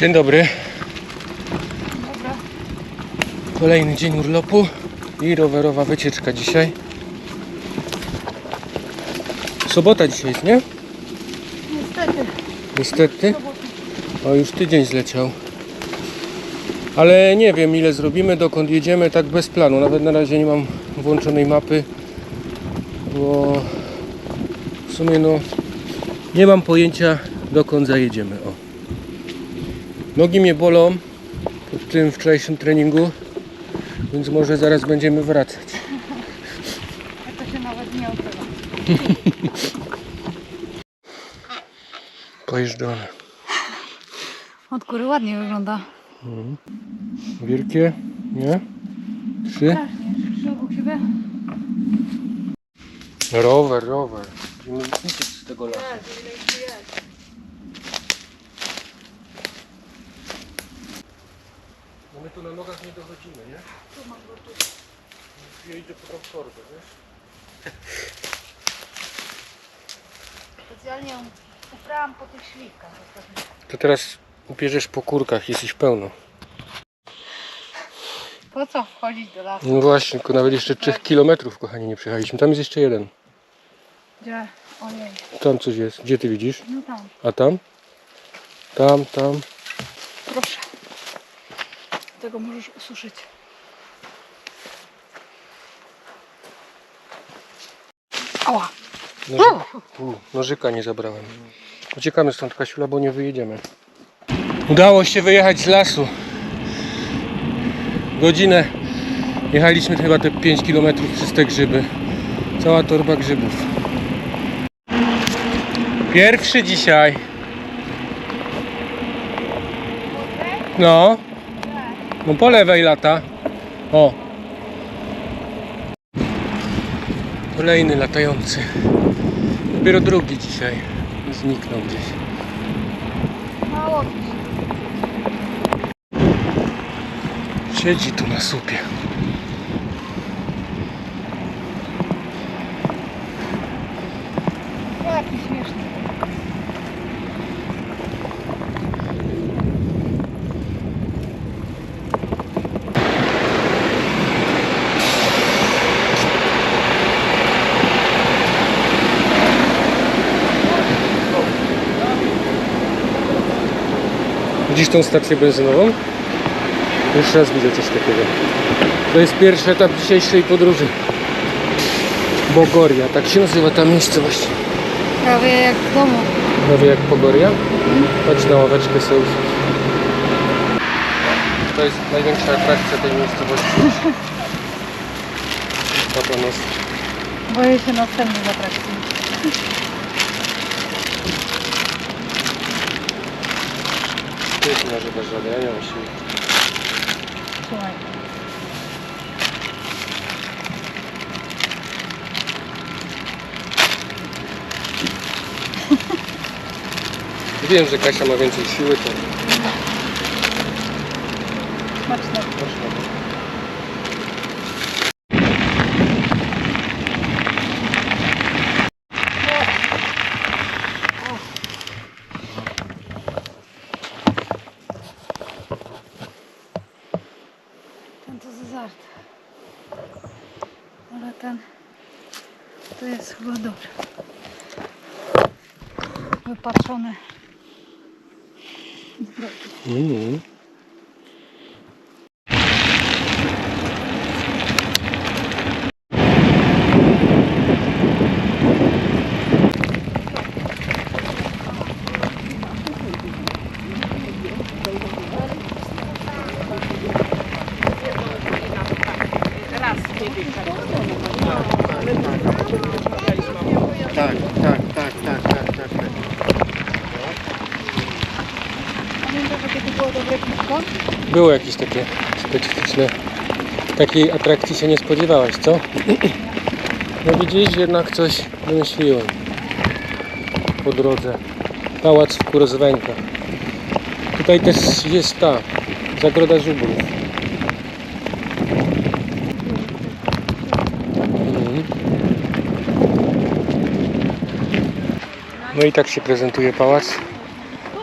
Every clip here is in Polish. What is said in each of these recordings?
Dzień dobry. Dobra. Kolejny dzień urlopu i rowerowa wycieczka dzisiaj. Sobota dzisiaj jest, nie? Niestety. Niestety. O, już tydzień zleciał. Ale nie wiem ile zrobimy, dokąd jedziemy, tak bez planu. Nawet na razie nie mam włączonej mapy, bo w sumie no nie mam pojęcia dokąd zajedziemy. O. Nogi mnie bolą po tym wczorajszym treningu, więc może zaraz będziemy wracać. To się nawet nie odbywa. Pojeżdżone. Od góry ładnie wygląda. Wielkie? Nie? Trzy? Strasznie. Trzy obok siebie. Rower, rower. Uciec z tego lasu. Tu na nogach nie dochodzimy, nie? Tu mam go tu. Ja idę po tą torbę, wiesz? Specjalnie ją uprałam po tych śliwkach. ostatnio. To teraz bierzesz po kurkach, jesteś pełno. Po co wchodzić do lasu? No właśnie, tylko nawet jeszcze 3 kilometrów, kochani, nie przejechaliśmy. Tam jest jeszcze jeden. Gdzie? Ojej. Tam coś jest. Gdzie ty widzisz? No tam. A tam? Tam, tam. Proszę. Tego możesz ususzyć. Ała. Nożyka, U, nożyka nie zabrałem. Uciekamy stąd, Kasiula, bo nie wyjedziemy. Udało się wyjechać z lasu. Godzinę jechaliśmy chyba te 5 km przez te grzyby. Cała torba grzybów. Pierwszy dzisiaj. No. No po lewej lata. O. Kolejny latający. Dopiero drugi dzisiaj. Zniknął gdzieś. Mało. Siedzi tu na supie. Jaki śmieszny. Widzisz tą stację benzynową? Już raz widzę coś takiego. To jest pierwszy etap dzisiejszej podróży. Bogoria, tak się nazywa ta miejscowość. Prawie jak w domu. Prawie jak Pogoria. Chodź na ławeczkę sobie. To jest największa atrakcja tej miejscowości. Papanos. Boję się następnych atrakcji. Ty się nażywasz żaden, ja nie mam siły. Słuchaj. Wiem, że Kasia ma więcej siły, to Smaczne. można. Ten to zazart. Ale ten to jest chyba dobry. Wypatrzony. Mm. Tak, tak, tak, tak, tak, tak, tak. Pamiętasz, jakie to było dobre piwko? Było jakieś takie specyficzne. Takiej atrakcji się nie spodziewałaś, co? No widzisz, jednak coś wymyśliłem po drodze. Pałac w Kurozwękach. Tutaj też jest ta zagroda żubrów. Mhm. No i tak się prezentuje pałac.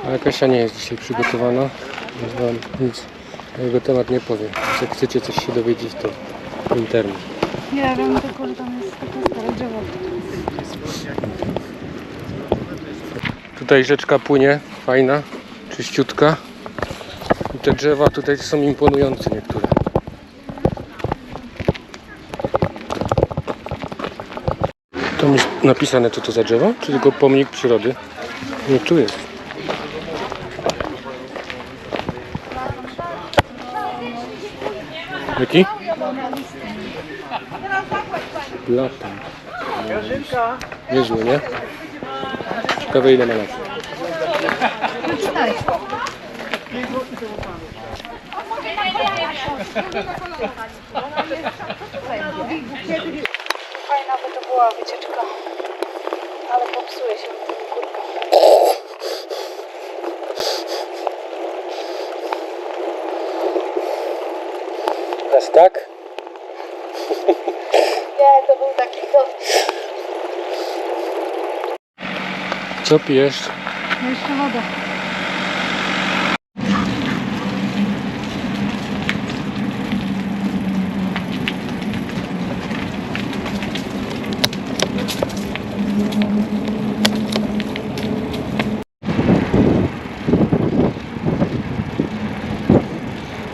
Ale Kasia nie jest dzisiaj przygotowana, więc nic jego temat nie powiem. Jak chcecie coś się dowiedzieć, to internet. Nie wiem, tylko że tam jest takie stare drzewo. Tutaj rzeczka płynie, fajna, czyściutka. I te drzewa tutaj są imponujące niektóre. Tam jest napisane co to za drzewo? Czy tylko pomnik przyrody? Nie, tu jest. Jaki? Platan. Niezły, nie? Ciekawe ile ma lat. Fajna by to była wycieczka, ale popsuje się Aż tak? Nie, to był taki to. Co pijesz? No jeszcze woda.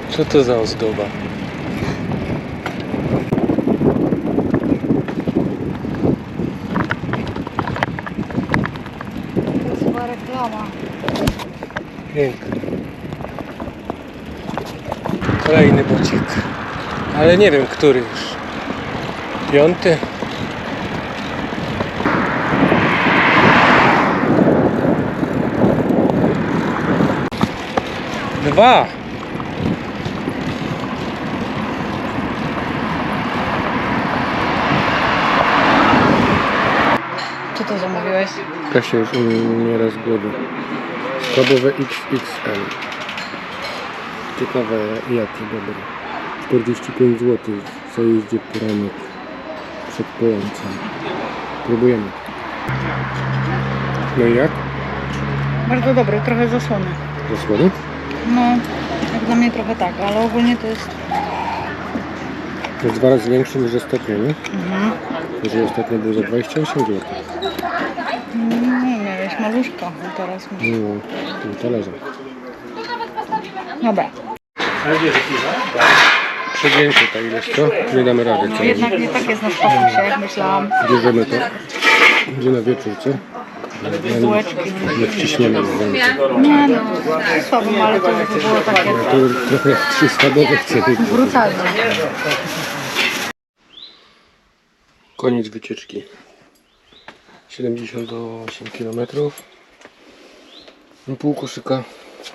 Co to za ozdoba? To jest chyba reklama. Piękny. Kolejny bocik. Ale nie wiem, który już. Piąty? Dwa! Co to zamówiłeś? Kasia już umiera z głodu. Schabowe XXL. Ciekawe jakie dobre. 45 zł co jeździ poranek przed połącem. Próbujemy. No i jak? Bardzo dobry, trochę zasłony. Zasłony? No, jak dla mnie trochę tak, ale ogólnie to jest... To jest dwa razy większy niż ostatnio, nie? Mhm. Jeżeli ostatnio był za 28 zł. Miałeś maluszka, teraz masz... No, tym talerzem. Dobra. Przegięcie ta ilość, co? Nie damy rady, co? Jednak nie tak jest na sposób jak myślałam. Bierzemy to. Gdzie na wieczór, co? Bułeczki. Nie wciśniemy w ręce. Nie no, słabo, ale to by było takie To trochę jak trzy schabowe chcę brutalne. Koniec wycieczki. 78 km. I pół koszyka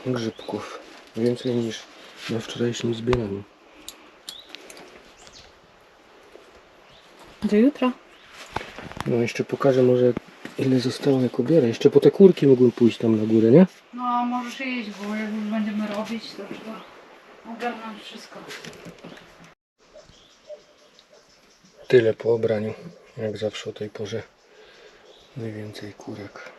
grzybków. Więcej niż na wczorajszym zbieraniu. Do jutra. No jeszcze pokażę może ile zostało jako biorę. Jeszcze po te kurki mogłem pójść tam na górę, nie? No, możesz jeść, bo jak już będziemy robić, to trzeba ogarnąć wszystko. Tyle po obraniu. Jak zawsze o tej porze. Najwięcej kurek.